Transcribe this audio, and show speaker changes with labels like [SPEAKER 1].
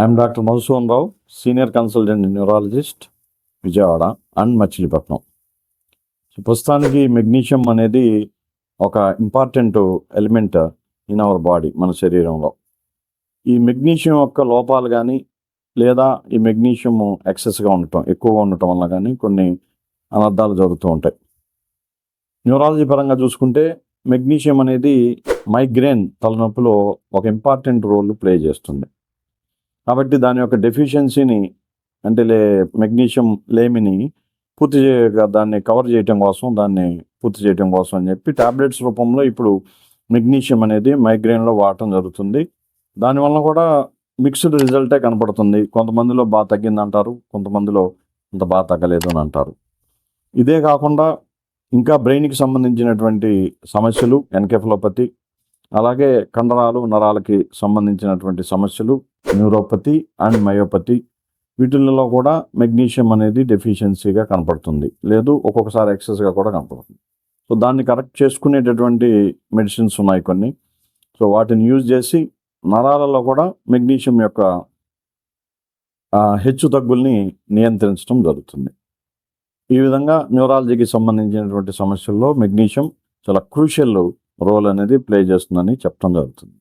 [SPEAKER 1] I'm doctor Madhusudan Rao senior consultant neurologist Vijayawada and Machilipatnam so ప్రస్తుతానికి magnesium అనేది ఒక important element in our body మన శరీరంలో. ఈ మెగ్నీషియం యొక్క లోపాలు కానీ లేదా ఈ మెగ్నీషియం ఎక్సెస్గా ఉండటం ఎక్కువగా ఉండటం వల్ల కానీ కొన్ని అనర్థాలు జరుగుతూ ఉంటాయి. న్యూరాలజీ పరంగా చూసుకుంటే మెగ్నీషియం అనేది మైగ్రేన్ తలనొప్పిలో ఒక ఇంపార్టెంట్ రోల్ ప్లే చేస్తుంది. కాబట్టి దాని యొక్క డెఫిషియన్సీని అంటే లే మెగ్నీషియం లేమిని పూర్తి చేయ దాన్ని కవర్ చేయటం కోసం దాన్ని పూర్తి చేయటం కోసం అని చెప్పి టాబ్లెట్స్ రూపంలో ఇప్పుడు మెగ్నీషియం అనేది మైగ్రేన్లో వాడటం జరుగుతుంది. దానివల్ల కూడా మిక్స్డ్ రిజల్టే కనపడుతుంది. కొంతమందిలో బాగా తగ్గింది అంటారు కొంతమందిలో అంత బాగా తగ్గలేదు అని అంటారు. ఇదే కాకుండా ఇంకా బ్రెయిన్కి సంబంధించినటువంటి సమస్యలు ఎన్కెఫలోపతి అలాగే కండరాలు నరాలకి సంబంధించినటువంటి సమస్యలు న్యూరోపతి అండ్ మయోపతి వీటిల్లో కూడా మెగ్నీషియం అనేది డెఫిషియన్సీగా కనపడుతుంది. లేదు ఒక్కొక్కసారి ఎక్సెస్గా కూడా కనపడుతుంది. సో దాన్ని కరెక్ట్ చేసుకునేటటువంటి మెడిసిన్స్ ఉన్నాయి కొన్ని. సో వాటిని యూజ్ చేసి నరాలలో కూడా మెగ్నీషియం యొక్క హెచ్చు తగ్గుల్ని నియంత్రించడం జరుగుతుంది. ఈ విధంగా న్యూరాలజీకి సంబంధించినటువంటి సమస్యల్లో మెగ్నీషియం చాలా క్రూషియల్ రోల్ అనేది ప్లే చేస్తుందని చెప్పడం జరుగుతుంది.